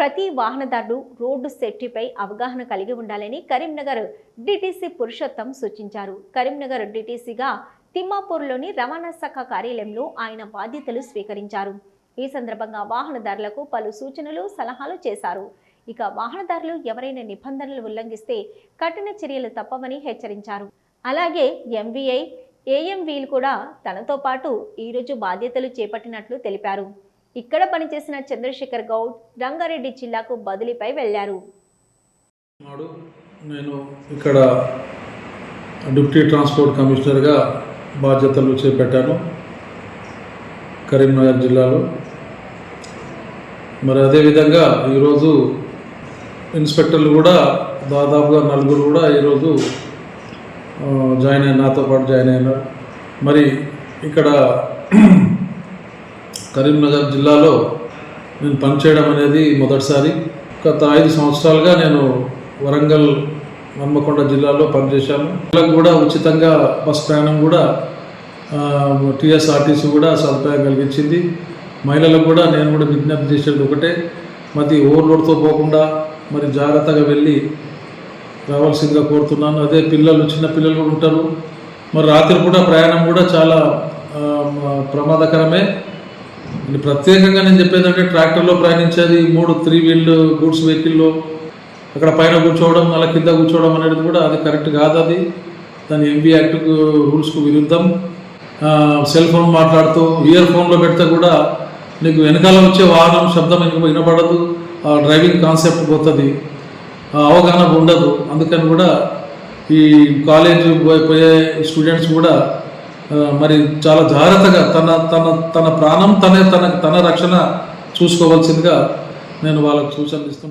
ప్రతి వాహనదారుడు రోడ్డు సేఫ్టీపై అవగాహన కలిగి ఉండాలని కరీంనగర్ డిటీసీ పురుషోత్తం సూచించారు. కరీంనగర్ డిటీసీగా తిమ్మాపూర్లోని రవాణా శాఖ కార్యాలయంలో ఆయన బాధ్యతలు స్వీకరించారు. ఈ సందర్భంగా వాహనదారులకు పలు సూచనలు సలహాలు చేశారు. ఇక వాహనదారులు ఎవరైనా నిబంధనలు ఉల్లంఘిస్తే కఠిన చర్యలు తప్పవని హెచ్చరించారు. అలాగే ఎంవీఐ ఏఎంవీలు కూడా తనతో పాటు ఈరోజు బాధ్యతలు చేపట్టినట్లు తెలిపారు. ఇక్కడ పనిచేసిన చంద్రశేఖర్ గౌడ్ రంగారెడ్డి జిల్లాకు బదిలీపై వెళ్ళారు నేను ఇక్కడ డిప్యూటీ ట్రాన్స్పోర్ట్ కమిషనర్గా బాధ్యతలు చేపట్టాను. కరీంనగర్ జిల్లాలో. మరి అదేవిధంగా ఈరోజు ఇన్స్పెక్టర్లు కూడా దాదాపుగా నలుగురు కూడా ఈరోజు జాయిన్ అయిన నాతో పాటు జాయిన్ అయినారు మరి ఇక్కడ కరీంనగర్ జిల్లాలో నేను పనిచేయడం అనేది మొదటిసారి. గత ఐదు సంవత్సరాలుగా నేను వరంగల్ హన్మకొండ జిల్లాలో పనిచేశాను. పిల్లలకు కూడా ఉచితంగా బస్ ప్రయాణం కూడా టీఎస్ఆర్టీసీ కూడా సదుపాయం కలిగించింది. మహిళలకు కూడా నేను కూడా విజ్ఞప్తి చేసేది ఒకటే మరి ఓవర్లోడ్తో పోకుండా మరి జాగ్రత్తగా వెళ్ళి రావాల్సిందిగా కోరుతున్నాను. అదే పిల్లలు చిన్న పిల్లలు కూడా ఉంటారు. మరి రాత్రి కూడా ప్రయాణం కూడా చాలా ప్రమాదకరమే. ప్రత్యేకంగా నేను చెప్పేదంటే ట్రాక్టర్లో ప్రయాణించేది మూడు త్రీ వీల్ గూడ్స్ వెహికల్లో అక్కడ పైన కూర్చోవడం అలా కింద కూర్చోవడం అనేది కూడా అది కరెక్ట్ కాదు అది. దాని ఎంబీ యాక్ట్కు రూల్స్కు విరుద్ధం. సెల్ ఫోన్ మాట్లాడుతూ ఇయర్ ఫోన్లో పెడితే కూడా నీకు వెనకాల వచ్చే వాహనం శబ్దం ఇంక వినబడదు? ఆ డ్రైవింగ్ కాన్సెప్ట్ పోతుంది. ఆ అవగాహన ఉండదు. అందుకని కూడా ఈ కాలేజ్ పోయే- స్టూడెంట్స్ కూడా మరి చాలా జాగ్రత్తగా తన తన తన ప్రాణం తనే తన తన రక్షణ చూసుకోవాల్సిందిగా నేను వాళ్ళకు సూచనలు ఇస్తున్నాను.